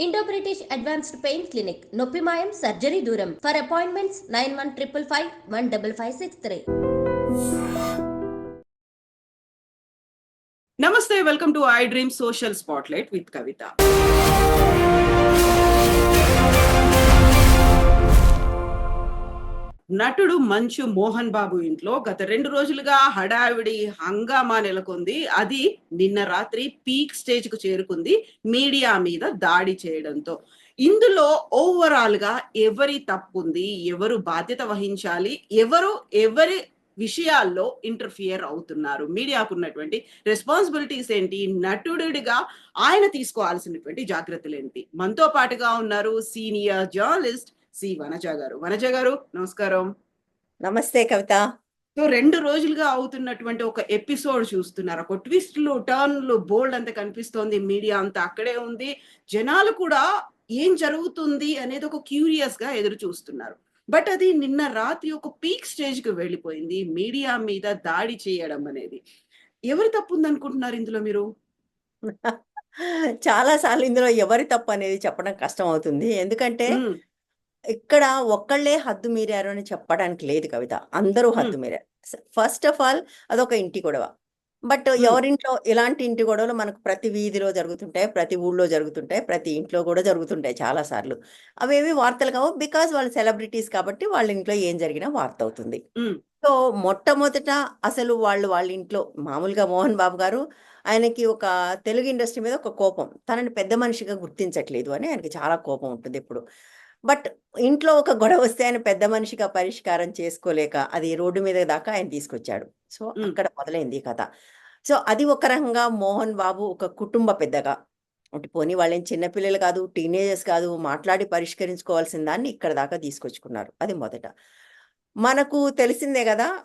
Indo British advanced pain clinic నొప్పి మాయం surgery దూరం for appointments nine one triple five one double five six three నమస్తే welcome to I dream social spotlight with Kavitha నటుడు మంచు మోహన్ బాబు ఇంట్లో గత రెండు రోజులుగా హడావిడి హంగామా నెలకొంది. అది నిన్న రాత్రి పీక్ స్టేజ్కు చేరుకుంది మీడియా మీద దాడి చేయడంతో. ఇందులో ఓవరాల్గా ఎవరి తప్పుంది ఎవరు బాధ్యత వహించాలి ఎవరు ఎవరి విషయాల్లో ఇంటర్ఫియర్ అవుతున్నారు? మీడియాకు ఉన్నటువంటి రెస్పాన్సిబిలిటీస్ ఏంటి? నటుడిగా ఆయన తీసుకోవాల్సినటువంటి జాగ్రత్తలు ఏంటి మనతో పాటుగా ఉన్నారు సీనియర్ జర్నలిస్ట్ సి వనజ గారు. వనజ గారు నమస్కారం. నమస్తే కవిత. సో రెండు రోజులుగా అవుతున్నటువంటి ఒక ఎపిసోడ్ చూస్తున్నారు. ఒక ట్విస్ట్లు టర్న్లు బోల్డ్ అంతా కనిపిస్తోంది. మీడియా అంతా అక్కడే ఉంది. జనాలు కూడా ఏం జరుగుతుంది అనేది ఒక క్యూరియస్గా ఎదురు చూస్తున్నారు. బట్ అది నిన్న రాత్రి ఒక పీక్ స్టేజ్కు వెళ్ళిపోయింది. మీడియా మీద దాడి చేయడం అనేది. ఎవరి తప్పు ఉంది అనుకుంటున్నారు ఇందులో మీరు? చాలా సార్లు ఇందులో ఎవరి తప్పు అనేది చెప్పడం కష్టం అవుతుంది. ఎందుకంటే. ఇక్కడ ఒక్కళ్ళే హద్దు మీరారు అని చెప్పడానికి లేదు కవిత. అందరూ హద్దు మీరారు. ఫస్ట్ ఆఫ్ ఆల్ అదొక ఇంటి గొడవ. బట్. ఎవరింట్లో ఇలాంటి ఇంటి గొడవలు మనకు ప్రతి వీధిలో జరుగుతుంటాయి ప్రతి ఊళ్ళో జరుగుతుంటాయి ప్రతి ఇంట్లో కూడా జరుగుతుంటాయి చాలా సార్లు. అవేవి వార్తలు కావు బికాజ్ వాళ్ళు సెలబ్రిటీస్ కాబట్టి వాళ్ళ ఇంట్లో ఏం జరిగినా వార్త అవుతుంది. సో మొట్టమొదట అసలు వాళ్ళు వాళ్ళ ఇంట్లో మామూలుగా మోహన్ బాబు గారు ఆయనకి ఒక తెలుగు ఇండస్ట్రీ మీద ఒక కోపం. తనని పెద్ద మనిషిగా గుర్తించట్లేదు అని ఆయనకి చాలా కోపం ఉంటుంది ఇప్పుడు బట్ ఇంట్లో ఒక గొడవ వస్తే ఆయన పెద్ద మనిషిగా పరిష్కారం చేసుకోలేక అది రోడ్డు మీద దాకా ఆయన తీసుకొచ్చాడు. సో. అక్కడ మొదలైంది ఈ కథ. సో అది ఒక రకంగా మోహన్ బాబు ఒక కుటుంబ పెద్దగా. అంటే పోనీ వాళ్ళేం చిన్నపిల్లలు కాదు టీనేజర్స్ కాదు మాట్లాడి పరిష్కరించుకోవాల్సిన దాన్ని ఇక్కడ దాకా తీసుకొచ్చుకున్నారు. అది మొదట. మనకు తెలిసిందే కదా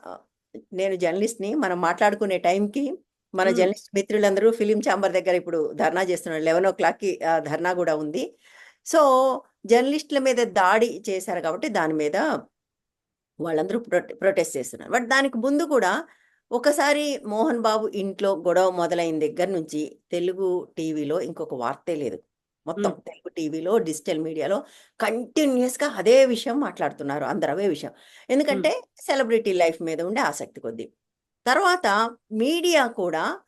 నేను జర్నలిస్ట్ని మనం మాట్లాడుకునే టైంకి మన. జర్నలిస్ట్ మిత్రులందరూ ఫిలిం ఛాంబర్ దగ్గర ఇప్పుడు ధర్నా చేస్తున్నారు. లెవెన్ ఓ క్లాక్కి ధర్నా కూడా ఉంది. సో జర్నలిస్టుల మీద దాడి చేశారు కాబట్టి దాని మీద వాళ్ళందరూ ప్రొటె ప్రొటెస్ట్ చేస్తున్నారు. బట్ దానికి ముందు కూడా ఒకసారి మోహన్ బాబు ఇంట్లో గొడవ మొదలైన దగ్గర నుంచి తెలుగు టీవీలో ఇంకొక వార్తే లేదు. మొత్తం. తెలుగు టీవీలో డిజిటల్ మీడియాలో కంటిన్యూస్గా అదే విషయం మాట్లాడుతున్నారు. అందరు అవే విషయం. ఎందుకంటే సెలబ్రిటీ లైఫ్ మీద ఉండే ఆసక్తి కొద్దీ. తర్వాత మీడియా కూడా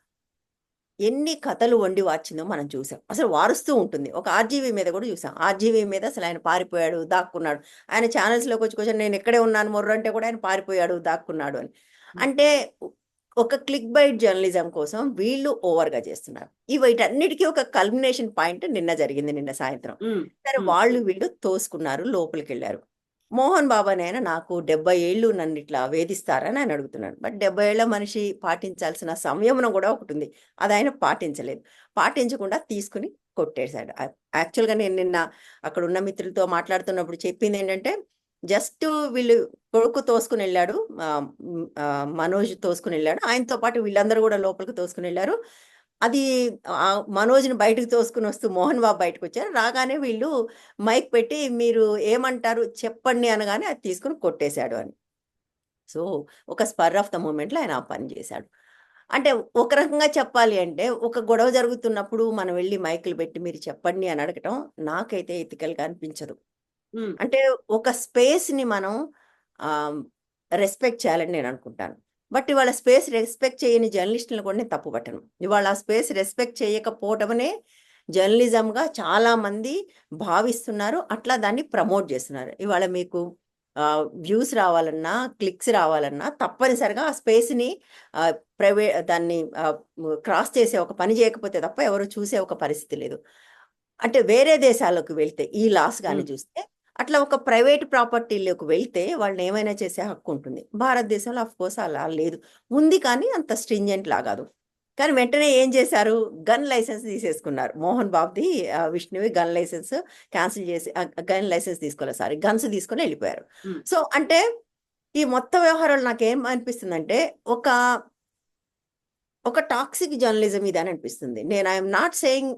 ఎన్ని కథలు వండి వచ్చిందో మనం చూసాం. అసలు వారుస్తూ ఉంటుంది. ఒక ఆర్జీవీ మీద కూడా చూసాం. ఆర్జీవీ మీద అసలు ఆయన పారిపోయాడు దాక్కున్నాడు. ఆయన ఛానల్స్లోకి వచ్చి కొంచెం నేను ఎక్కడే ఉన్నాను మొర్ర అంటే కూడా ఆయన పారిపోయాడు దాక్కున్నాడు అని. అంటే ఒక క్లిక్ బైట్ జర్నలిజం కోసం వీళ్ళు ఓవర్గా చేస్తున్నారు. ఈ వీటన్నిటికీ ఒక కల్మినేషన్ పాయింట్ నిన్న జరిగింది నిన్న సాయంత్రం. సరే. వాళ్ళు వీళ్ళు తోసుకున్నారు లోపలికి వెళ్ళారు మోహన్ బాబు అని ఆయన నాకు డెబ్బై ఏళ్ళు నన్ను ఇట్లా వేధిస్తారని ఆయన అడుగుతున్నాడు. బట్ డెబ్బై ఏళ్ళ మనిషి పాటించాల్సిన సంయమనం కూడా ఒకటి ఉంది. అది ఆయన పాటించలేదు. పాటించకుండా తీసుకుని కొట్టేశాడు. యాక్చువల్గా నేను నిన్న అక్కడ ఉన్న మిత్రులతో మాట్లాడుతున్నప్పుడు చెప్పింది ఏంటంటే జస్ట్ వీళ్ళు కొడుకు తోసుకుని వెళ్ళాడు మనోజ్ తోసుకుని వెళ్ళాడు. ఆయనతో పాటు వీళ్ళందరూ కూడా లోపలికి తోసుకుని వెళ్ళారు. అది మనోజ్ని బయటకు తోసుకుని వస్తూ మోహన్ బాబు బయటకు వచ్చారు. రాగానే వీళ్ళు మైక్ పెట్టి మీరు ఏమంటారు చెప్పండి అనగానే అది తీసుకుని కొట్టేశాడు అని. సో ఒక స్పర్ ఆఫ్ ద మూమెంట్లో ఆయన ఆ పని చేశాడు. అంటే ఒక రకంగా చెప్పాలి అంటే ఒక గొడవ జరుగుతున్నప్పుడు మనం వెళ్ళి మైకులు పెట్టి మీరు చెప్పండి అని అడగటం నాకైతే ఎథికల్గా అనిపించదు. అంటే ఒక స్పేస్ని మనం రెస్పెక్ట్ చేయాలని నేను అనుకుంటాను. బట్ ఇవాళ స్పేస్ రెస్పెక్ట్ చేయని జర్నలిస్టులను కూడా నేను తప్పు పట్టను. ఇవాళ ఆ స్పేస్ రెస్పెక్ట్ చేయకపోవటమనే జర్నలిజంగా చాలా మంది భావిస్తున్నారు. అట్లా దాన్ని ప్రమోట్ చేస్తున్నారు. ఇవాళ మీకు వ్యూస్ రావాలన్నా క్లిక్స్ రావాలన్నా తప్పనిసరిగా ఆ స్పేస్ని ప్రైవేట్ దాన్ని క్రాస్ చేసే ఒక పని చేయకపోతే తప్ప ఎవరు చూసే ఒక పరిస్థితి లేదు. అంటే వేరే దేశాలకు వెళ్తే ఈ లాస్ కానీ. చూస్తే అట్లా ఒక ప్రైవేట్ ప్రాపర్టీలోకి వెళ్తే వాళ్ళని ఏమైనా చేసే హక్కు ఉంటుంది. భారతదేశంలో అఫ్ కోర్స్ అలా లేదు. ఉంది కానీ అంత స్ట్రింజెంట్ లా కాదు. కానీ వెంటనే ఏం చేశారు? గన్ లైసెన్స్ తీసేసుకున్నారు. మోహన్ బాబుది విష్ణువి గన్ లైసెన్స్ క్యాన్సిల్ చేసి గన్ లైసెన్స్ తీసుకోలేదు సారీ గన్స్ తీసుకొని వెళ్ళిపోయారు. సో అంటే ఈ మొత్తం వ్యవహారాలు నాకేం అనిపిస్తుందంటే ఒక ఒక టాక్సిక్ జర్నలిజం ఇది అని అనిపిస్తుంది. నేను ఐఎమ్ నాట్ సేయింగ్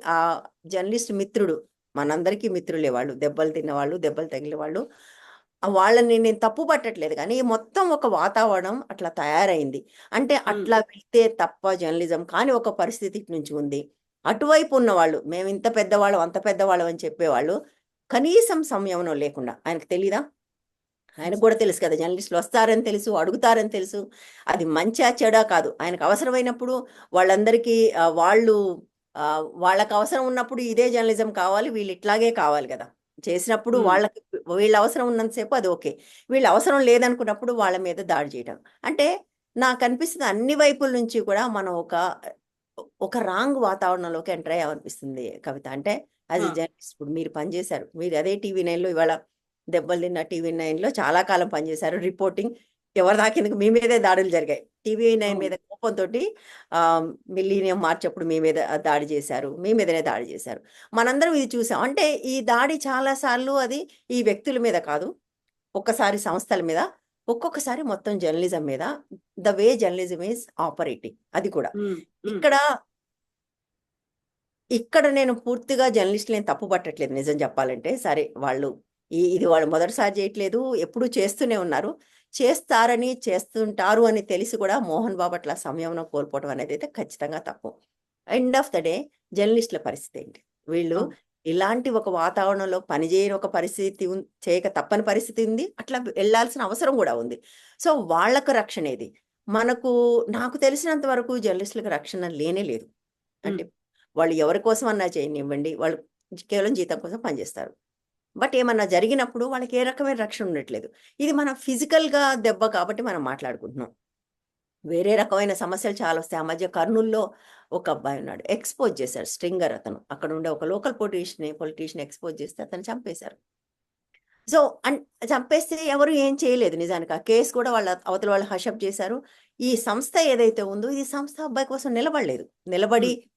జర్నలిస్ట్ మిత్రుడు మనందరికీ మిత్రులే వాళ్ళు. దెబ్బలు తిన్నవాళ్ళు దెబ్బలు తగిలిన వాళ్ళు వాళ్ళని నేను తప్పు పట్టట్లేదు. కానీ మొత్తం ఒక వాతావరణం అట్లా తయారైంది. అంటే. అట్లా వెళ్తే తప్ప జర్నలిజం కానీ ఒక పరిస్థితి నుంచి ఉంది. అటువైపు ఉన్నవాళ్ళు మేము ఇంత పెద్దవాళ్ళం అంత పెద్దవాళ్ళం అని చెప్పేవాళ్ళు కనీసం సంయమనం లేకుండా ఆయనకు తెలీదా? ఆయనకు కూడా తెలుసు కదా జర్నలిస్టులు వస్తారని తెలుసు అడుగుతారని తెలుసు. అది మంచా చెడా కాదు. ఆయనకు అవసరమైనప్పుడు వాళ్ళందరికీ వాళ్ళు వాళ్ళకి అవసరం ఉన్నప్పుడు ఇదే జర్నలిజం కావాలి వీళ్ళు ఇట్లాగే కావాలి కదా. చేసినప్పుడు. వాళ్ళకి వీళ్ళ అవసరం ఉన్నంతసేపు అది ఓకే. వీళ్ళ అవసరం లేదనుకున్నప్పుడు వాళ్ళ మీద దాడి చేయడం అంటే నాకు అనిపిస్తుంది అన్ని వైపుల నుంచి కూడా మనం ఒక ఒక రాంగ్ వాతావరణంలోకి ఎంటర్ అయ్యామనిపిస్తుంది కవిత. అంటే ఆ. జర్నలిస్ట్ ఇప్పుడు మీరు పనిచేశారు. మీరు అదే టీవీ నైన్లో ఇవాళ దెబ్బలు తిన్న టీవీ నైన్లో చాలా కాలం పనిచేశారు. రిపోర్టింగ్ ఎవరి దాకేందుకు మీ మీదే దాడులు జరిగాయి. TV nine. మీద కోపంతో మిలీనియం మార్చప్పుడు మీ మీద దాడి చేశారు మీ మీదనే దాడి చేశారు. మనందరం ఇది చూసాం. అంటే ఈ దాడి చాలా సార్లు అది ఈ వ్యక్తుల మీద కాదు ఒక్కసారి సంస్థల మీద ఒక్కొక్కసారి మొత్తం జర్నలిజం మీద the way journalism is operating అది కూడా. ఇక్కడ ఇక్కడ నేను పూర్తిగా జర్నలిస్టులు తప్పు పట్టట్లేదు నిజం చెప్పాలంటే. సరే వాళ్ళు ఈ ఇది వాళ్ళు మొదటిసారి చేయట్లేదు ఎప్పుడూ చేస్తూనే ఉన్నారు. చేస్తారని చేస్తుంటారు అని తెలిసి కూడా మోహన్ బాబు అట్లా సంయమనం కోల్పోవడం అనేది అయితే ఖచ్చితంగా తప్పు. ఎండ్ ఆఫ్ ద డే జర్నలిస్టుల పరిస్థితి ఏంటి? వీళ్ళు. ఇలాంటి ఒక వాతావరణంలో పనిచేయని ఒక పరిస్థితి చేయక తప్పని పరిస్థితి ఉంది. అట్లా వెళ్ళాల్సిన అవసరం కూడా ఉంది. సో వాళ్ళకు రక్షణ ఏది? మనకు నాకు తెలిసినంత వరకు జర్నలిస్టులకు రక్షణ లేనే లేదు. అంటే వాళ్ళు ఎవరి కోసం అన్నా చేయనివ్వండి వాళ్ళు కేవలం జీతం కోసం పనిచేస్తారు. బట్ ఏమన్నా జరిగినప్పుడు వాళ్ళకి ఏ రకమైన రక్షణ ఉండట్లేదు. ఇది మన physical గా దెబ్బ కాబట్టి మనం మాట్లాడుకుంటున్నాం. వేరే రకమైన సమస్యలు చాలా వస్తాయి. ఆ మధ్య కర్నూల్లో ఒక అబ్బాయి ఉన్నాడు. ఎక్స్పోజ్ చేశారు స్ట్రింగర్ అతను. అక్కడ ఉండే ఒక లోకల్ పొలిటీషియన్ పొలిటీషియన్ ఎక్స్పోజ్ చేస్తే అతను చంపేశారు. సో అన్ చంపేస్తే ఎవరు ఏం చేయలేదు నిజానికి. ఆ కేసు కూడా వాళ్ళ అవతల వాళ్ళు హషప్ చేశారు. ఈ సంస్థ ఏదైతే ఉందో ఇది సంస్థ అబ్బాయి కోసం నిలబడలేదు. నిలబడి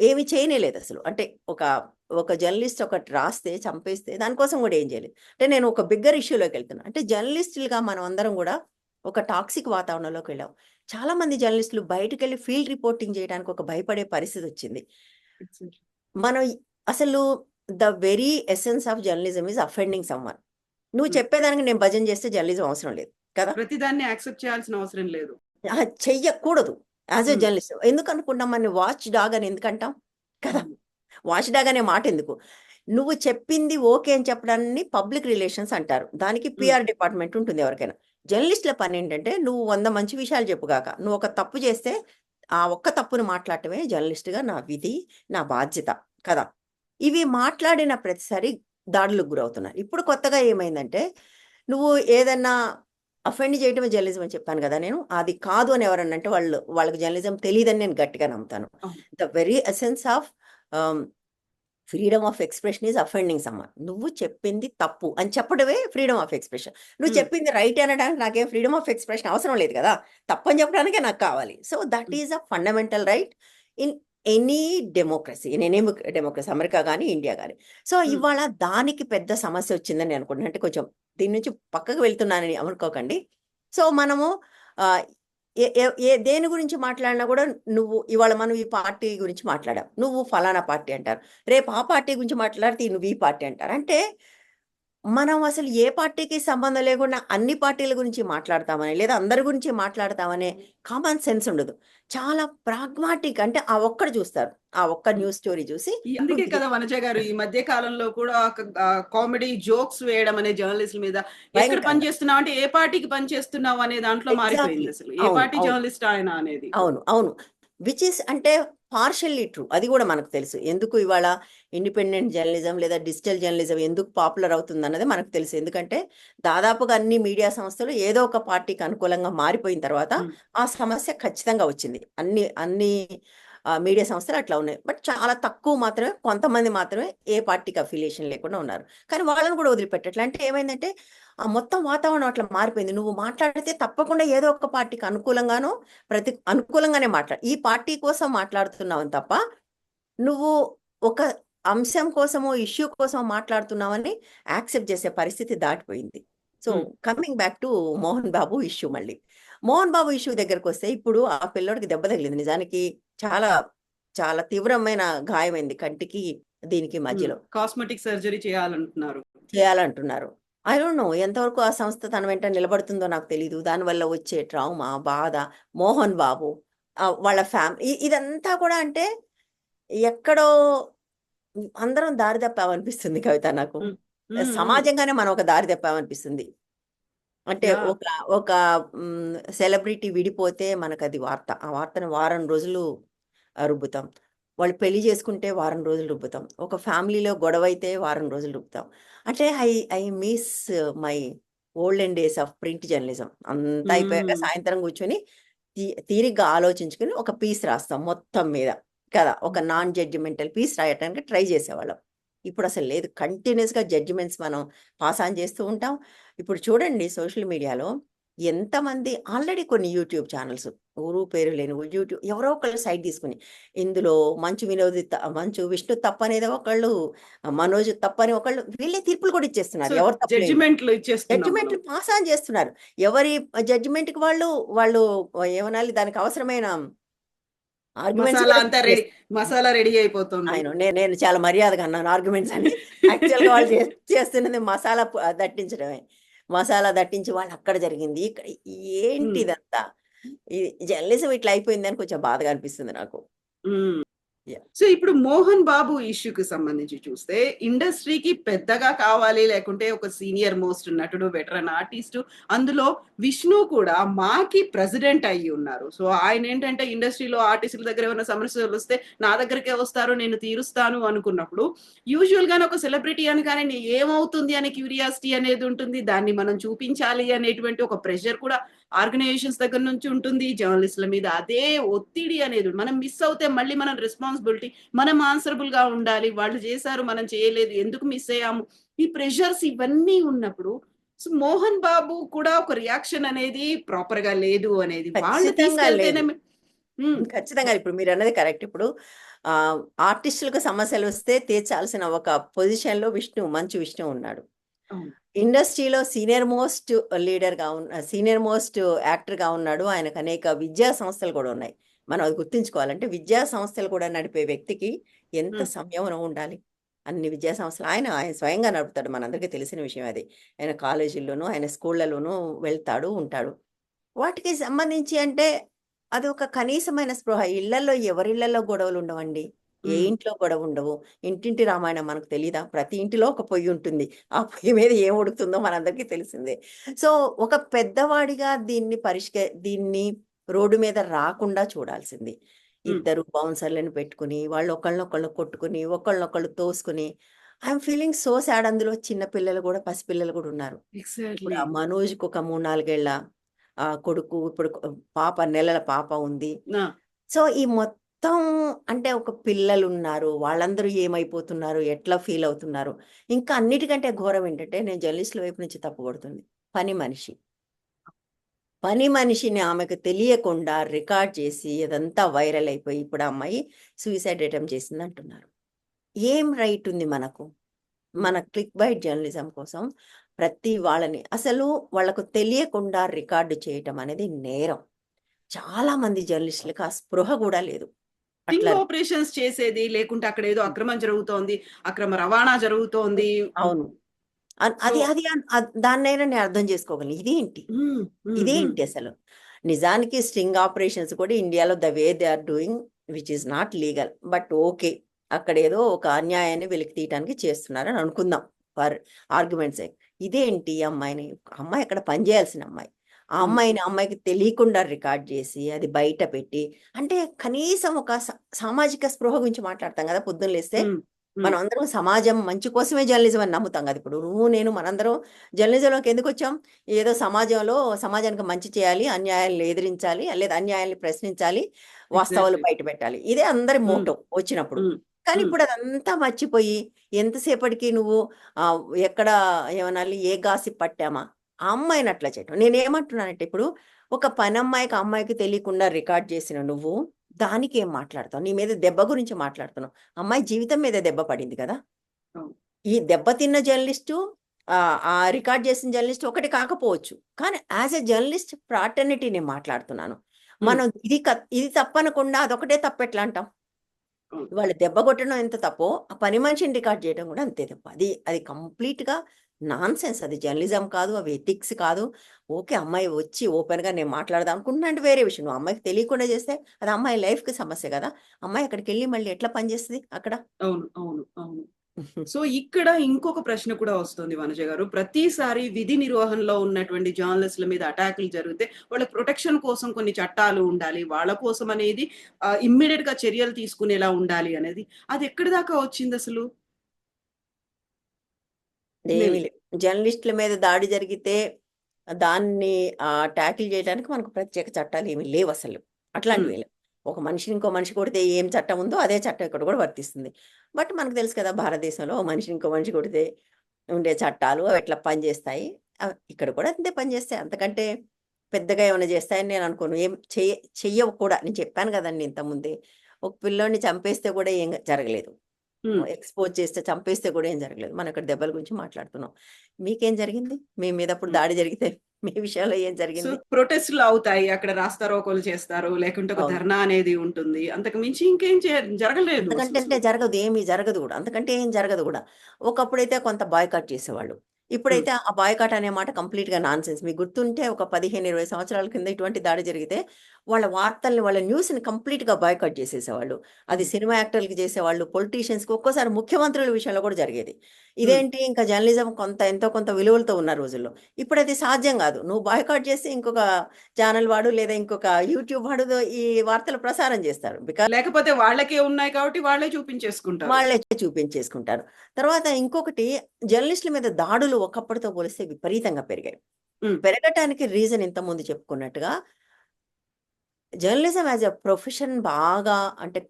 ఏమి చేయనేలేదు అసలు. అంటే ఒక ఒక జర్నలిస్ట్ ఒకటి రాస్తే చంపేస్తే దానికోసం కూడా ఏం చేయలేదు. అంటే నేను ఒక బిగ్గర్ ఇష్యూలోకి వెళ్తున్నా. అంటే జర్నలిస్టులుగా మనం అందరం కూడా ఒక టాక్సిక్ వాతావరణంలోకి వెళ్ళాం. చాలా మంది జర్నలిస్టులు బయటకు వెళ్ళి ఫీల్డ్ రిపోర్టింగ్ చేయడానికి ఒక భయపడే పరిస్థితి వచ్చింది. మనం అసలు the very essence of journalism is offending someone. నువ్వు. చెప్పేదానికి నేను భజన చేస్తే జర్నలిజం అవసరం లేదు కదా? ప్రతిదాన్ని యాక్సెప్ట్ చేయాల్సిన అవసరం లేదు. చెయ్యకూడదు. As a. జర్నలిస్ట్. ఎందుకు అనుకుంటాం మన వాచ్ డాగ్ అని ఎందుకంటాం? కదా? వాచ్ డాగ్ అనే మాట ఎందుకు? నువ్వు చెప్పింది ఓకే అని చెప్పడాన్ని పబ్లిక్ రిలేషన్స్ అంటారు. దానికి పిఆర్ డిపార్ట్మెంట్ ఉంటుంది ఎవరికైనా. జర్నలిస్టుల పని ఏంటంటే నువ్వు వంద మంచి విషయాలు చెప్పుగాక నువ్వు ఒక తప్పు చేస్తే ఆ ఒక్క తప్పును మాట్లాడటమే జర్నలిస్ట్గా నా విధి నా బాధ్యత కదా? ఇవి మాట్లాడిన ప్రతిసారి దాడులకు గురవుతున్నారు ఇప్పుడు కొత్తగా ఏమైందంటే నువ్వు ఏదన్నా అఫెండ్ చేయటమే జర్నలిజం అని చెప్పాను కదా నేను అది కాదు అని ఎవరన్నా అంటే వాళ్ళు వాళ్ళకి జర్నలిజం తెలియదని నేను గట్టిగా నమ్ముతాను. The very essence of freedom of expression is offending someone నువ్వు చెప్పింది తప్పు అని చెప్పడమే ఫ్రీడమ్ ఆఫ్ ఎక్స్ప్రెషన్ నువ్వు Hmm. చెప్పింది రైట్ అనడానికి నాకేం ఫ్రీడమ్ ఆఫ్ ఎక్స్ప్రెషన్ అవసరం లేదు కదా? తప్పని చెప్పడానికే నాకు కావాలి. So that is a fundamental right in any democracy in any democracy America కానీ ఇండియా కానీ సో. ఇవాళ దానికి పెద్ద సమస్య వచ్చిందని అనుకుంటున్నాను అంటే కొంచెం దీని నుంచి పక్కకు వెళ్తున్నానని అనుకోకండి. సో మనము ఏ- ఏ- దేని గురించి మాట్లాడినా కూడా నువ్వు ఇవాళ మనం ఈ పార్టీ గురించి మాట్లాడాం. నువ్వు ఫలానా పార్టీ అంటారు. రేపు ఆ పార్టీ గురించి మాట్లాడితే నువ్వు ఈ పార్టీ అంటారు. అంటే మనం అసలు ఏ పార్టీకి సంబంధం లేకుండా అన్ని పార్టీల గురించి మాట్లాడతామని లేదా అందరి గురించి మాట్లాడతామనే కామన్ సెన్స్ ఉండదు చాలా ప్రాగ్మాటిక్ అంటే ఆ ఒక్కడు చూస్తారు ఆ ఒక్క న్యూస్ స్టోరీ చూసి అందుకే కదా వనజ గారు ఈ మధ్య కాలంలో కూడా కామెడీ జోక్స్ వేయడం అనే జర్నలిస్టుల మీద ఎక్కడ. పని చేస్తున్నావు అంటే ఏ పార్టీకి పని చేస్తున్నావు అనే దాంట్లో. మారిపోయింది అసలు ఏ పార్టీ. జర్నలిస్ట్ ఆయన అనేది అవును అవును విచ్ ఇస్ అంటే పార్షల్లీ ట్రూ. అది కూడా మనకు తెలుసు. ఎందుకు ఇవాళ ఇండిపెండెంట్ జర్నలిజం లేదా డిజిటల్ జర్నలిజం ఎందుకు పాపులర్ అవుతుంది అన్నది మనకు తెలుసు. ఎందుకంటే దాదాపుగా అన్ని మీడియా సంస్థలు ఏదో ఒక పార్టీకి అనుకూలంగా మారిపోయిన తర్వాత. ఆ సమస్య ఖచ్చితంగా వచ్చింది. అన్ని అన్ని మీడియా సంస్థలు అట్లా ఉన్నాయి. బట్ చాలా తక్కువ మాత్రమే కొంతమంది మాత్రమే ఏ పార్టీకి అఫిలియేషన్ లేకుండా ఉన్నారు. కానీ వాళ్ళని కూడా వదిలిపెట్టట్లే. అంటే ఏమైందంటే ఆ మొత్తం వాతావరణం అట్లా మారిపోయింది. నువ్వు మాట్లాడితే తప్పకుండా ఏదో ఒక పార్టీకి అనుకూలంగానో ప్రతి అనుకూలంగానే మాట్లాడు. ఈ పార్టీ కోసం మాట్లాడుతున్నావు తప్ప నువ్వు ఒక అంశం కోసమో ఇష్యూ కోసం మాట్లాడుతున్నావని యాక్సెప్ట్ చేసే పరిస్థితి దాటిపోయింది. So. Coming back to Mohan Babu issue మళ్ళీ. మోహన్ బాబు ఇష్యూ దగ్గరకు వస్తే ఇప్పుడు ఆ పిల్లోడికి దెబ్బ తగిలింది. నిజానికి చాలా చాలా తీవ్రమైన గాయమైంది కంటికి దీనికి మధ్యలో. కాస్మెటిక్ సర్జరీ చేయాలంటున్నారు. చేయాలంటున్నారు. ఐ డోంట్ నో ఎంతవరకు ఆ సంస్థ తన వెంట నిలబడుతుందో నాకు తెలియదు దానివల్ల వచ్చే ట్రామా బాధ మోహన్ బాబు వాళ్ళ ఫ్యామిలీ ఇదంతా కూడా అంటే ఎక్కడో అందరం దారి తప్పామనిపిస్తుంది కవిత నాకు. సమాజంగానే మనం ఒక దారి తప్పామనిపిస్తుంది. అంటే. ఒక ఒక సెలబ్రిటీ విడిపోతే మనకు అది వార్త. ఆ వార్తను వారం రోజులు రుబ్బుతాం. వాళ్ళు పెళ్ళి చేసుకుంటే వారం రోజులు రుబ్బుతాం. ఒక ఫ్యామిలీలో గొడవ అయితే వారం రోజులు రుబ్బుతాం. అంటే I I miss my olden days of print journalism అంతా అయిపోయాక. సాయంత్రం కూర్చొని తీ- తీరిగ్గా ఆలోచించుకుని ఒక పీస్ రాస్తాం మొత్తం మీద. కదా ఒక నాన్ జడ్జిమెంటల్ పీస్ రాయటానికి ట్రై చేసేవాళ్ళం. ఇప్పుడు అసలు లేదు. కంటిన్యూస్గా జడ్జిమెంట్స్ మనం పాస్ ఆన్ చేస్తూ ఉంటాం. ఇప్పుడు చూడండి సోషల్ మీడియాలో ఎంతమంది ఆల్రెడీ కొన్ని యూట్యూబ్ ఛానల్స్ ఊరు పేరు లేని యూట్యూబ్ ఎవరో ఒకళ్ళు సైడ్ తీసుకుని ఇందులో మంచు వినోది మంచు విష్ణు తప్పనేది ఒకళ్ళు మనోజ్ తప్పని ఒకళ్ళు వీళ్ళే తీర్పులు కూడా ఇచ్చేస్తున్నారు. ఎవరు జడ్జిమెంట్లు. పాస్ ఆన్ చేస్తున్నారు. ఎవరి జడ్జిమెంట్కి వాళ్ళు వాళ్ళు ఏమనాలి దానికి అవసరమైన మసాలా రెడీ అయిపోతుంది. ఆయన నేను చాలా మర్యాదగా అన్నాను ఆర్గ్యుమెంట్స్ అని యాక్చువల్గా వాళ్ళు చేస్తున్నది మసాలా దట్టించడమే. మసాలా దట్టించి వాళ్ళు అక్కడ జరిగింది ఇక్కడ ఏంటి. ఇదంతా ఇది జర్నలిజం ఇట్లా అయిపోయింది అని కొంచెం బాధగా అనిపిస్తుంది నాకు. సో ఇప్పుడు మోహన్ బాబు ఇష్యూకి సంబంధించి చూస్తే ఇండస్ట్రీకి పెద్దగా కావాలి లేకుంటే ఒక సీనియర్ మోస్ట్ నటుడు వెటరన్ ఆర్టిస్ట్ అందులో విష్ణు కూడా మాకి ప్రెసిడెంట్ అయ్యి ఉన్నారు. సో ఆయన ఏంటంటే ఇండస్ట్రీలో ఆర్టిస్టుల దగ్గర ఏమైనా సమస్యలు వస్తే నా దగ్గరికే వస్తారు నేను తీరుస్తాను అనుకున్నప్పుడు యూజువల్ గానే ఒక సెలబ్రిటీ అని కానీ ఏమవుతుంది అనే క్యూరియాసిటీ అనేది ఉంటుంది. దాన్ని మనం చూపించాలి అనేటువంటి ఒక ప్రెషర్ కూడా ఆర్గనైజేషన్స్ దగ్గర నుంచి ఉంటుంది జర్నలిస్టుల మీద అదే ఒత్తిడి అనేది. మనం మిస్ అవుతే మళ్ళీ మనం రెస్పాన్సిబిలిటీ మనం ఆన్సరబుల్గా ఉండాలి. వాళ్ళు చేశారు మనం చేయలేదు ఎందుకు మిస్ అయ్యాము? ఈ ప్రెషర్స్ ఇవన్నీ ఉన్నప్పుడు సో మోహన్ బాబు కూడా ఒక రియాక్షన్ అనేది ప్రాపర్గా లేదు అనేది. వాళ్ళు ఖచ్చితంగా తీసుకెళ్తేనే ఇప్పుడు మీరు అన్నది కరెక్ట్ ఇప్పుడు ఆర్టిస్టులకు సమస్యలు వస్తే తీర్చాల్సిన ఒక పొజిషన్లో విష్ణు మంచు విష్ణు ఉన్నాడు. ఇండస్ట్రీలో సీనియర్ మోస్ట్ లీడర్గా ఉన్న సీనియర్ మోస్ట్ యాక్టర్గా ఉన్నాడు. ఆయనకు అనేక విద్యా సంస్థలు కూడా ఉన్నాయి. మనం అది గుర్తుంచుకోవాలంటే విద్యా సంస్థలు కూడా నడిపే వ్యక్తికి ఎంత. సంయమనం ఉండాలి? అన్ని విద్యా సంస్థలు ఆయన ఆయన స్వయంగా నడుపుతాడు. మనందరికీ తెలిసిన విషయం అది. ఆయన కాలేజీల్లోనూ ఆయన స్కూళ్ళలోనూ వెళ్తాడు ఉంటాడు. వాటికి సంబంధించి అంటే అది ఒక కనీసమైన స్పృహ. ఇళ్ళలో ఎవరిళ్ళలో గొడవలు ఉండవండి. ఏ ఇంట్లో గొడవ ఉండవు. ఇంటింటి రామాయణం మనకు తెలీదా? ప్రతి ఇంటిలో ఒక పొయ్యి ఉంటుంది. ఆ పొయ్యి మీద ఏం ఉడుకుతుందో మనందరికీ తెలిసిందే. సో ఒక పెద్దవాడిగా దీన్ని పరిష్క దీన్ని రోడ్డు మీద రాకుండా చూడాల్సింది. ఇద్దరు బౌన్సర్లను పెట్టుకుని వాళ్ళు ఒకళ్ళనొకళ్ళు కొట్టుకుని ఒకళ్ళనొకళ్ళు తోసుకుని. ఐఎమ్ ఫీలింగ్ సో సాడ్ అందులో చిన్న పిల్లలు కూడా పసిపిల్లలు కూడా ఉన్నారు. మనోజ్కి ఒక మూడు నాలుగేళ్ళ ఆ కొడుకు ఇప్పుడు పాప నెలల పాప ఉంది. సో ఈ మొత్తం మొత్తం అంటే ఒక పిల్లలు ఉన్నారు వాళ్ళందరూ ఏమైపోతున్నారు? ఎట్లా ఫీల్ అవుతున్నారు? ఇంకా అన్నిటికంటే ఘోరం ఏంటంటే నేను జర్నలిస్టుల వైపు నుంచి తప్పబడుతుంది పని మనిషి. పని మనిషిని ఆమెకు తెలియకుండా రికార్డ్ చేసి అదంతా వైరల్ అయిపోయి ఇప్పుడు అమ్మాయి సూసైడ్ అటెంప్ట్ చేసింది అంటున్నారు. ఏం రైట్ ఉంది మనకు? మన క్లిక్ బైట్ జర్నలిజం కోసం ప్రతి వాళ్ళని అసలు వాళ్ళకు తెలియకుండా రికార్డు చేయటం అనేది నేరం. చాలా మంది జర్నలిస్టులకు ఆ స్పృహ కూడా లేదు. అట్లా ఆపరేషన్స్ చేసేది లేకుంటే అక్కడ ఏదో అక్రమం జరుగుతోంది అక్రమ రవాణా జరుగుతోంది. అవును. అది అది దాన్నైనా నేను అర్థం చేసుకోగలను. ఇదేంటి? ఇదేంటి అసలు? నిజానికి స్ట్రింగ్ ఆపరేషన్స్ కూడా ఇండియాలో the way they are doing which is not legal. But okay అక్కడ ఏదో ఒక అన్యాయాన్ని వెలికి తీయటానికి చేస్తున్నారని అనుకుందాం. ఫర్ ఆర్గ్యుమెంట్స్ ఇదేంటి అమ్మాయిని? అమ్మాయి అక్కడ పనిచేయాల్సిన అమ్మాయి. ఆ అమ్మాయిని అమ్మాయికి తెలియకుండా రికార్డ్ చేసి అది బయట పెట్టి అంటే కనీసం ఒక సామాజిక స్పృహ గురించి మాట్లాడతాం కదా పొద్దున్న లేస్తే. మనం అందరం సమాజం మంచి కోసమే జర్నలిజం అని నమ్ముతాం కదా ఇప్పుడు. నువ్వు నేను మనందరం జర్నలిజంలోకి ఎందుకు వచ్చాం? ఏదో సమాజంలో సమాజానికి మంచి చేయాలి అన్యాయాలను ఎదిరించాలి లేదా అన్యాయాన్ని ప్రశ్నించాలి వాస్తవాలు బయట పెట్టాలి. ఇదే అందరి మోటో వచ్చినప్పుడు. కానీ ఇప్పుడు అదంతా మర్చిపోయి ఎంతసేపటికి నువ్వు ఎక్కడ ఏమనాలి ఏ గాసి పట్టామా? ఆ అమ్మాయిని అట్లా చేయటం. నేను ఏమంటున్నానంటే ఇప్పుడు ఒక పని అమ్మాయికి అమ్మాయికి తెలియకుండా రికార్డ్ చేసిన నువ్వు దానికి ఏం మాట్లాడతావు? నీ మీద దెబ్బ గురించి మాట్లాడుతున్నావు. అమ్మాయి జీవితం మీద దెబ్బ పడింది కదా. ఈ దెబ్బతిన్న జర్నలిస్టు ఆ రికార్డ్ చేసిన జర్నలిస్ట్ ఒకటి కాకపోవచ్చు. కానీ యాజ్ ఎ జర్నలిస్ట్ ఫ్రాటర్నిటీ నేను మాట్లాడుతున్నాను మనం ఇది ఇది తప్పనకుండా అదొకటే తప్పు ఎట్లా అంటాం. వాళ్ళు దెబ్బ కొట్టడం ఎంత తప్పో ఆ పని మనిషిని రికార్డ్ చేయడం కూడా అంతే తప్ప. అది అది కంప్లీట్గా నాన్‌సెన్స్ అది జర్నలిజం కాదు. అవి ఎథిక్స్ కాదు. ఓకే. అమ్మాయి వచ్చి ఓపెన్‌గా నేను మాట్లాడదాం అనుకుంటున్నా అంటే వేరే విషయం. నువ్వు అమ్మాయికి తెలియకుండా చేస్తే అది అమ్మాయి లైఫ్‌కి సమస్య కదా! అమ్మాయి అక్కడికెళ్ళి మళ్ళీ ఎట్లా పని చేస్తది అక్కడ? అవును. అవును. అవును. సో, ఇక్కడ ఇంకొక ప్రశ్న కూడా వస్తుంది వనజ గారు. ప్రతిసారి విధి నిర్వహణలో ఉన్నటువంటి జర్నలిస్ట్‌ల మీద అటాకులు జరిగితే వాళ్ళ ప్రొటెక్షన్ కోసం కొన్ని చట్టాలు ఉండాలి. వాళ్ళ కోసం అనేది ఆహ్, ఇమ్మీడియేట్‌గా చర్యలు తీసుకునేలా ఉండాలి అనేది. అది ఎక్కడి దాకా వచ్చిందసలు? ఏమీ. జర్నలిస్ట్‌ల మీద దాడి జరిగితే దాన్ని టాకిల్ చేయడానికి మనకు ప్రత్యేక చట్టాలు ఏమి లేవసలు. అట్లాంటివి హ్మ్. లేవు. ఒక మనిషిని ఇంకో మనిషి కొడితే ఏం చట్టం ఉందో అదే చట్టం ఇక్కడ కూడా వర్తిస్తుంది. బట్ మనకు తెలుసు కదా! భారతదేశంలో మనిషిని ఇంకో మనిషి కొడితే ఉండే చట్టాలు అవి ఎట్లా పనిచేస్తాయి. ఇక్కడ కూడా అంతే పనిచేస్తాయి. అంతకంటే పెద్దగా ఏమైనా చేస్తాయని నేను అనుకోను. ఏం చెయ్య చెయ్యవు కూడా. నేను చెప్పాను కదండీ ఇంతకుముందే. ఒక పిల్లోడిని చంపేస్తే కూడా ఏం జరగలేదు. ఎక్స్‌పోజ్ చేస్తే చంపేస్తే కూడా ఏం జరగలేదు. మనం ఇక్కడ దెబ్బల గురించి మాట్లాడుతున్నాం. మీకేం జరిగింది? మీ మీద అప్పుడు. దాడి జరిగితే మీ విషయంలో ఏం జరిగింది? ప్రొటెస్ట్‌లు అవుతాయి. అక్కడ రాస్తారోకోలు చేస్తారు. లేకుంటే ఒక. ధర్నా అనేది ఉంటుంది. అంతకు మించి ఇంకేం జరగలేదు అంతకంటే. జరగదు. ఏమి జరగదు గూడా. అంతకంటే ఏం జరగదు గూడా. ఒకప్పుడైతే కొంత బాయ్‌కాట్ చేసేవాళ్ళు. ఇప్పుడైతే ఆ బాయ్‌కాట్ అనే మాట కంప్లీట్‌గా నాన్‌సెన్స్. మీకు గుర్తుంటే ఒక 15, 20 సంవత్సరాల కింద ఇటువంటి దాడి జరిగితే వాళ్ళ వార్తల్ని, వాళ్ళ న్యూస్‌ని కంప్లీట్‌గా బాయ్‌కాట్ చేసేసేవాళ్ళు. అది. సినిమా యాక్టర్‌లకి చేసేవాళ్ళు, పొలిటీషియన్స్‌కి ఒక్కోసారి ముఖ్యమంత్రుల విషయంలో కూడా జరిగేది. ఇదేంటి ఇంకా జర్నలిజం కొంత ఎంతో కొంత విలువలతో ఉన్న రోజుల్లో. ఇప్పుడది సాధ్యం గాదు. నువ్వు బాయ్‌కాట్ చేస్తే ఇంకొక ఛానెల్ వాడు లేదా ఇంకొక యూట్యూబ్ వాడు ఈ వార్తలు ప్రసారం చేస్తారు. బికాజ్ లేకపోతే వాళ్ళకే ఉన్నాయి కాబట్టి వాళ్ళే చూపించేసుకుంటారు. వాళ్ళే చూపించేసుకుంటారు. తర్వాత ఇంకొకటి జర్నలిస్ట్‌ల మీద దాడులు ఒకప్పటితో పోలిస్తే విపరీతంగా పెరిగాయి. పెరగటానికి రీజన్ ఇంతకుముందు చెప్పుకున్నట్టుగా జర్నలిజం యాస్ ఎ ప్రొఫెషన్ బాగా అంటే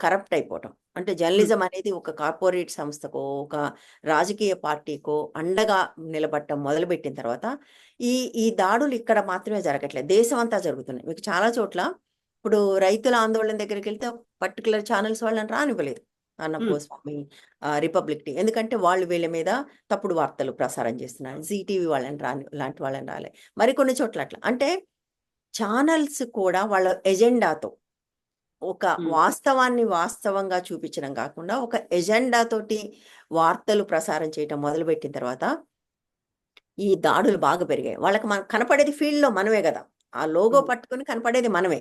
కరప్ట్ అయిపోవటం. అంటే. జర్నలిజం అనేది ఒక కార్పొరేట్ సంస్థకో, ఒక రాజకీయ పార్టీకో అండగా నిలబడటం మొదలుపెట్టిన తర్వాత ఈ ఈ దాడులు ఇక్కడ మాత్రమే జరగట్లేదు. దేశమంతా జరుగుతున్నాయి. మీకు చాలా చోట్ల ఇప్పుడు రైతుల ఆందోళన దగ్గరికెళ్తే పర్టిక్యులర్ ఛానెల్స్ వాళ్ళని రానివ్వలేదు. హ్మ్. Goswami, Republic T. ఎందుకంటే వాళ్ళు వీళ్ళ మీద తప్పుడు వార్తలు ప్రసారం చేస్తున్నారు. జీ టీవీ వాళ్ళని రాని లాంటి వాళ్ళని రాలే. మరికొన్ని చోట్ల అట్లా. అంటే ఛానెల్స్ కూడా వాళ్ళ ఎజెండాతో ఒక. వాస్తవాన్ని వాస్తవంగా చూపించడం కాకుండా, ఒక ఎజెండా తోటి వార్తలు ప్రసారం చేయటం మొదలుపెట్టిన తర్వాత ఈ దాడులు బాగా పెరిగాయి. వాళ్ళకి మనకు కనపడేది ఫీల్డ్‌లో మనమే గదా! ఆ లోగో. పట్టుకొని కనపడేది మనమే.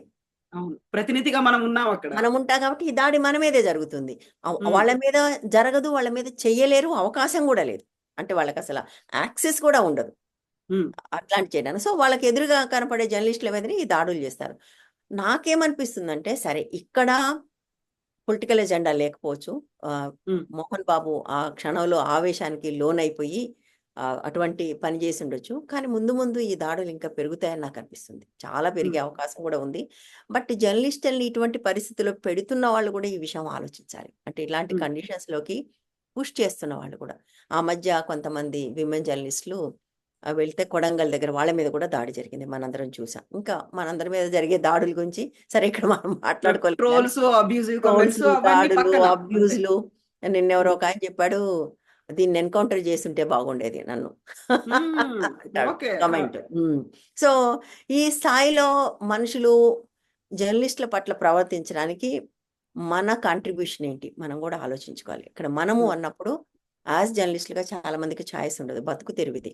ప్రతినిధిగా మనం ఉన్నాం అక్కడ. మనం ఉంటాం కాబట్టి ఈ దాడి మన మీదే జరుగుతుంది. వాళ్ళ మీద జరగదు. వాళ్ళ మీద చెయ్యలేరు. అవకాశం గూడా లేదు. అంటే వాళ్ళకసల యాక్సెస్ కూడా ఉండదు. అట్లాంటి చేయడానికి. సో, వాళ్ళకి ఎదురుగా కనపడే జర్నలిస్ట్‌ల మీదనే ఈ దాడులు చేస్తారు. నాకేమనిపిస్తుందంటే సరే ఇక్కడ పొలిటికల్ ఎజెండా లేకపోవచ్చు. మోహన్ బాబు ఆ క్షణంలో ఆవేశానికి లోనైపోయి అటువంటి పని చేసుండొచ్చు. కానీ ముందు ముందు ఈ దాడులు ఇంకా పెరుగుతాయని నాకనిపిస్తుంది. చాలా హ్మ్. పెరిగే అవకాశం కూడా ఉంది. బట్ జర్నలిస్టుల్ని ఇటువంటి పరిస్థితిలో పెడుతున్న వాళ్ళు కూడా ఈ విషయం ఆలోచించాలి. అంటే ఇలాంటి హ్మ్. కండిషన్స్‌లోకి పుష్ చేస్తున్న వాళ్ళు కూడా. ఆ మధ్య కొంతమంది విమెన్ జర్నలిస్టులు వెళ్తే కొడంగల్ దగ్గర వాళ్ళ మీద కూడా దాడి జరిగింది. మనందరం చూసాం. ఇంకా మనందరి మీద జరిగే దాడుల గురించి సరే ఇక్కడ మనం. అంతే. అబ్యూజ్‌లు నిన్నెవరో హ్మ్. ఒకాయన చెప్పాడు, "దీన్ని ఎన్‌కౌంటర్ చేసుంటే బాగుండేది నన్ను"! కామెంట్. సో, ఈ స్థాయిలో మనుషులు జర్నలిస్ట్‌ల పట్ల ప్రవర్తించడానికి మన కాంట్రిబ్యూషన్ ఏంటి? మనం గూడా ఆలోచించుకోవాలి. ఇక్కడ మనము. అన్నప్పుడు యాస్ జర్నలిస్ట్‌లుగా చాలా మందికి చాయిస్ ఉండదు. బతుకు తెరువిది.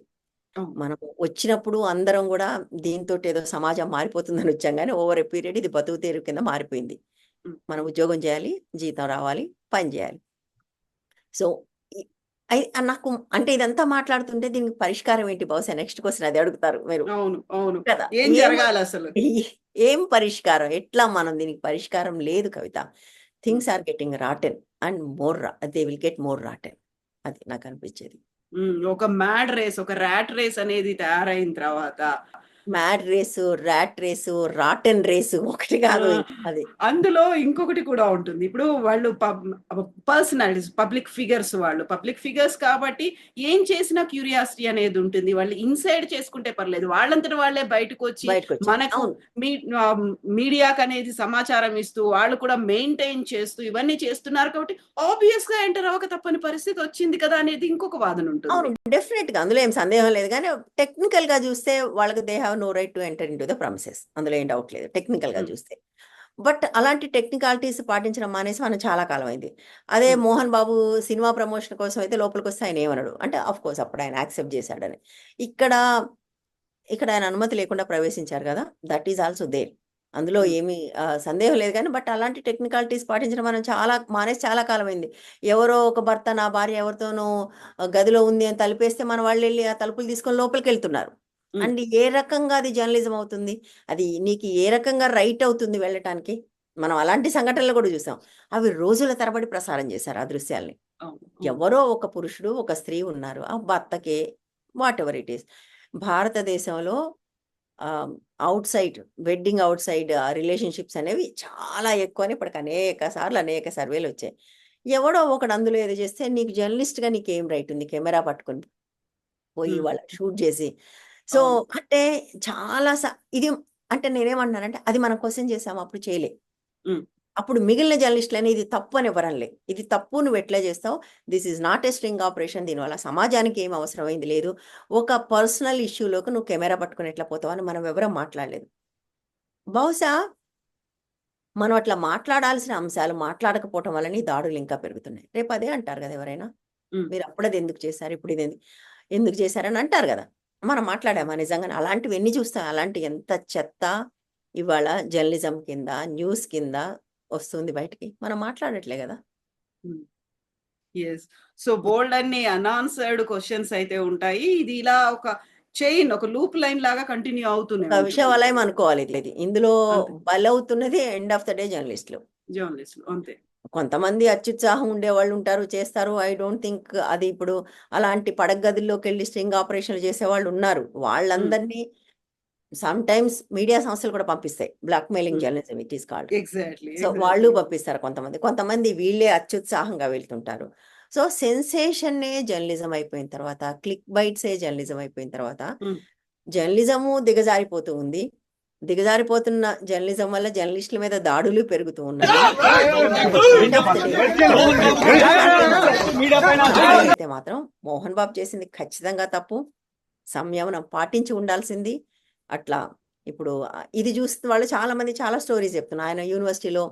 అవును. మనం వచ్చినప్పుడు అందరం గూడా దీనితోటేదో సమాజం మారిపోతుందని వచ్చాం గానీ, ఓవర్ ఎ పీరియడ్ ఇది బతుకు తెరువు కింద మారిపోయింది. హ్మ్. మనం ఉద్యోగం చేయాలి, జీతం రావాలి, పని జేయాలి. సో, ఇ అయి నాకు అంటే ఇదంతా మాట్లాడుతుంటే దీనికి పరిష్కారం ఏంటి? బహుశా నెక్స్ట్ క్వెషన్ అదే అడుగుతారు మీరు. అవును. అవును. కదా! ఏం ఏం జరగాలసలు? ఏం పరిష్కారం? ఎట్లా మనం దీనికి పరిష్కారం లేదు Kavitha. Hmm. Things are getting rotten and more they will get more rotten. అది నాకనిపించేది. హ్మ్. ఒక మ్యాడ్ రేస్, ఒక ర్యాట్ రేస్ అనేది తయారైన తర్వాత mad race, rat race, rotten race ఒకటి! కాదు అది. అందులో ఇంకొకటి కూడా ఉంటుంది. ఇప్పుడు వాళ్ళు పర్సనాలిటీస్, పబ్లిక్ ఫిగర్స్ వాళ్ళు. పబ్లిక్ ఫిగర్స్ కాబట్టి ఏం చేసినా క్యూరియాసిటీ అనేది ఉంటుంది. వాళ్ళు ఇన్సైడ్ చేసుకుంటే పర్లేదు. వాళ్ళంతట వాళ్ళే బయటకొచ్చి బయటకొచ్చారు. మనకు అవును. మీ ఆహ్, మీడియాకనేది సమాచారం ఇస్తూ, వాళ్ళు కూడా మెయింటైన్ చేస్తూ ఇవన్నీ చేస్తున్నారు కాబట్టి ఆబ్వియస్‌గా ఎంటర్ అవ్వక తప్పని పరిస్థితి వచ్చింది కదా! అనేది ఇంకొక వాదన ఉంటుంది. అవును. డెఫినెట్‌గా అందులో ఏం సందేహం లేదు గానీ, టెక్నికల్‌గా చూస్తే వాళ్ళకి they have no right to enter into the premises. అందులో ఏం డౌట్ లేదు. టెక్నికల్‌గా హ్మ్. చూస్తే. బట్ అలాంటి టెక్నికాలిటీస్ పాటించడం మానేసి మనం చాలా కాలం అయింది అదే Hmm. Mohan Babu cinema promotion కోసం అయితే లోపలికి వస్తే ఆయన ఏమనడు అంటే అఫ్ కోర్స్ అప్పుడు ఆయన యాక్సెప్ట్ చేశాడని ఇక్కడ ఇక్కడ ఆయన అనుమతి లేకుండా ప్రవేశించారు కదా దట్ ఈజ్ ఆల్సో దేర్ అందులో Hmm. ఏమీ సందేహం లేదు కానీ బట్ అలాంటి టెక్నికాలిటీస్ పాటించడం మనం చాలా మానేసి చాలా కాలం అయింది ఎవరో ఒక భర్త నా భార్య ఎవరితోనో గదిలో ఉంది అని తలుపేస్తే మన వాళ్ళు వెళ్ళి ఆ తలుపులు తీసుకొని లోపలికి వెళ్తున్నారు Hmm. అండ్ ఏ రకంగా అది జర్నలిజం అవుతుంది? అది నీకు ఏ రకంగా రైట్ అవుతుంది వెళ్ళటానికి? మనం అలాంటి సంఘటనలు కూడా చూసాం. అవి రోజుల తరబడి ప్రసారం చేశారు ఆ దృశ్యాల్ని. ఎవరో ఒక పురుషుడు ఒక స్త్రీ ఉన్నారు. ఆ భర్తకే వాట్ ఎవర్ ఇట్ ఈస్. భారతదేశంలో outside wedding outside relationships అనేవి చాలా ఎక్కువ అని ఇప్పటికి అనేక సార్లు అనేక సర్వేలు వచ్చాయి. ఎవడో ఒకడు అందులో ఏదో చేస్తే నీకు journalist గా నీకు ఏం రైట్ ఉంది? కెమెరా పట్టుకొని పోయి. వాళ్ళ షూట్ చేసి సో. అంటే చాలా స- ఇది అంటే నేనేమంటున్నానంటే అది మనం క్వశ్చన్ చేసాము అప్పుడు చేయలే. అప్పుడు మిగిలిన జర్నలిస్టులని ఇది తప్పు అని ఎవరనలే. ఇది తప్పు నువ్వు ఎట్లా చేస్తావు? This is not a string operation దీనివల్ల సమాజానికి ఏం అవసరమైంది లేదు. ఒక పర్సనల్ ఇష్యూలోకి నువ్వు కెమెరా పట్టుకుని ఎట్లా పోతావు అని మనం ఎవరం మాట్లాడలేదు. బహుశా మనం అట్లా మాట్లాడాల్సిన అంశాలు మాట్లాడకపోవటం వల్ల ఈ దాడులు ఇంకా పెరుగుతున్నాయి. రేపు అదే అంటారు కదా ఎవరైనా. మీరు అప్పుడు అది ఎందుకు చేశారు? ఇప్పుడు ఇది ఎందుకు- ఎందుకు చేశారని అంటారు కదా. మనం మాట్లాడామా నిజంగానే? అలాంటివి ఎన్ని చూస్తాం? అలాంటి ఎంత చెత్త ఇవాళ జర్నలిజం కింద న్యూస్ కింద వస్తుంది బయటికి? మనం మాట్లాడట్లే కదా? ఎస్ సో బోల్డ్ అన్ని అనాన్సర్డ్ క్వశ్చన్స్ అయితే ఉంటాయి. ఇది ఇలా ఒక చైన్ ఒక లూప్ లైన్ లాగా కంటిన్యూ అవుతూనే ఒక విషయం వలయం అనుకోవాలి ఇది ఇది. ఇందులో. బలవుతున్నది ఎండ్ ఆఫ్ ద డే జర్నలిస్టులు. జర్నలిస్టులు. అంతే. కొంతమంది అత్యుత్సాహం ఉండేవాళ్ళు ఉంటారు చేస్తారు. ఐ డోంట్ థింక్ అది ఇప్పుడు అలాంటి పడగదిల్లోకి వెళ్ళి స్ట్రింగ్ ఆపరేషన్లు చేసేవాళ్ళు ఉన్నారు. వాళ్ళందరినీ సమ్ టైమ్స్ మీడియా సంస్థలు కూడా పంపిస్తాయి. Blackmailing. Journalism it is called exactly so వాళ్ళు పంపిస్తారు కొంతమంది. కొంతమంది వీళ్ళే అత్యుత్సాహంగా వెళ్తుంటారు. సో సెన్సేషన్నే జర్నలిజం అయిపోయిన తర్వాత క్లిక్ బైట్సే జర్నలిజం అయిపోయిన తర్వాత. జర్నలిజము దిగజారిపోతూ ఉంది. దిగజారిపోతున్న జర్నలిజం వల్ల జర్నలిస్టుల మీద దాడులు పెరుగుతూ ఉన్నాయి. అయితే మాత్రం మోహన్ బాబు చేసింది ఖచ్చితంగా తప్పు. సంయమనం పాటించి ఉండాల్సింది. అట్లా ఇప్పుడు ఇది చూస్తున్న వాళ్ళు చాలా మంది చాలా స్టోరీస్ చెప్తున్నారు. ఆయన యూనివర్సిటీలో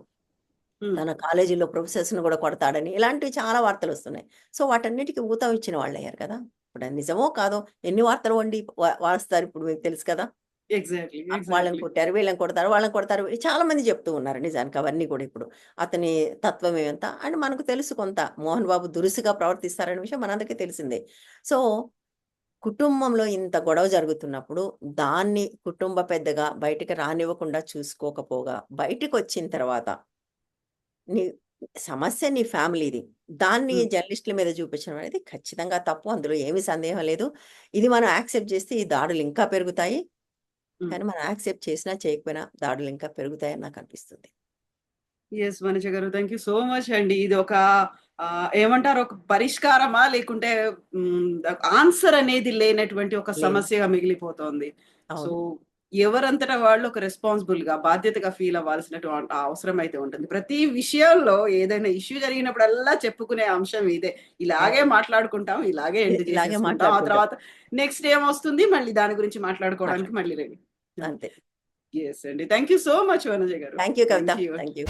తన కాలేజీలో ప్రొఫెసర్స్ను కూడా కొడతాడని ఇలాంటివి చాలా వార్తలు వస్తున్నాయి. సో వాటన్నిటికీ ఊతం ఇచ్చిన వాళ్ళు అయ్యారు కదా. ఇప్పుడు నిజమో కాదో ఎన్ని వార్తలు వండి వారుస్తారు ఇప్పుడు మీకు తెలుసు కదా. ఎగ్జాక్ట్లీ వాళ్ళని కొట్టారు వీళ్ళని కొడతారు వాళ్ళని కొడతారు. చాలా మంది చెప్తూ ఉన్నారు నిజానికి అవన్నీ కూడా ఇప్పుడు. అతని తత్వం ఏమంతా అండ్ మనకు తెలుసు కొంత. మోహన్ బాబు దురుసుగా ప్రవర్తిస్తారనే విషయం మనందరికీ తెలిసిందే. సో కుటుంబంలో ఇంత గొడవ జరుగుతున్నప్పుడు దాన్ని కుటుంబ పెద్దగా బయటికి రానివ్వకుండా చూసుకోకపోగా బయటికి వచ్చిన తర్వాత నీ సమస్య నీ ఫ్యామిలీది. దాన్ని. జర్నలిస్టుల మీద చూపించడం అనేది ఖచ్చితంగా తప్పు. అందులో ఏమీ సందేహం లేదు. ఇది మనం యాక్సెప్ట్ చేస్తే ఈ దాడులు ఇంకా పెరుగుతాయి. కానీ మనం యాక్సెప్ట్ చేసినా చేయకపోయినా దాడులు ఇంకా పెరుగుతాయని నాకు అనిపిస్తుంది. ఎస్ మనీష గారు థ్యాంక్ యూ సో మచ్ అండి. ఇది ఒక ఏమంటారు ఒక పరిష్కారమా లేకుంటే ఆన్సర్ అనేది లేనటువంటి ఒక. సమస్యగా మిగిలిపోతోంది. సో ఎవరంతటా వాళ్ళు ఒక రెస్పాన్సిబుల్గా బాధ్యతగా ఫీల్ అవ్వాల్సినటువంటి అవసరం అయితే ఉంటుంది. ప్రతి విషయంలో ఏదైనా ఇష్యూ జరిగినప్పుడల్లా చెప్పుకునే అంశం ఇదే. ఇలాగే మాట్లాడుకుంటాం ఇలాగే ఆ. తర్వాత నెక్స్ట్ ఏం వస్తుంది మళ్ళీ దాని గురించి మాట్లాడుకోవడానికి మళ్ళీ రెడీ. అంతే. ఎస్ అండి. Thank you so much Vanaja garu. Thank you Kavitha. Thank you. Thank you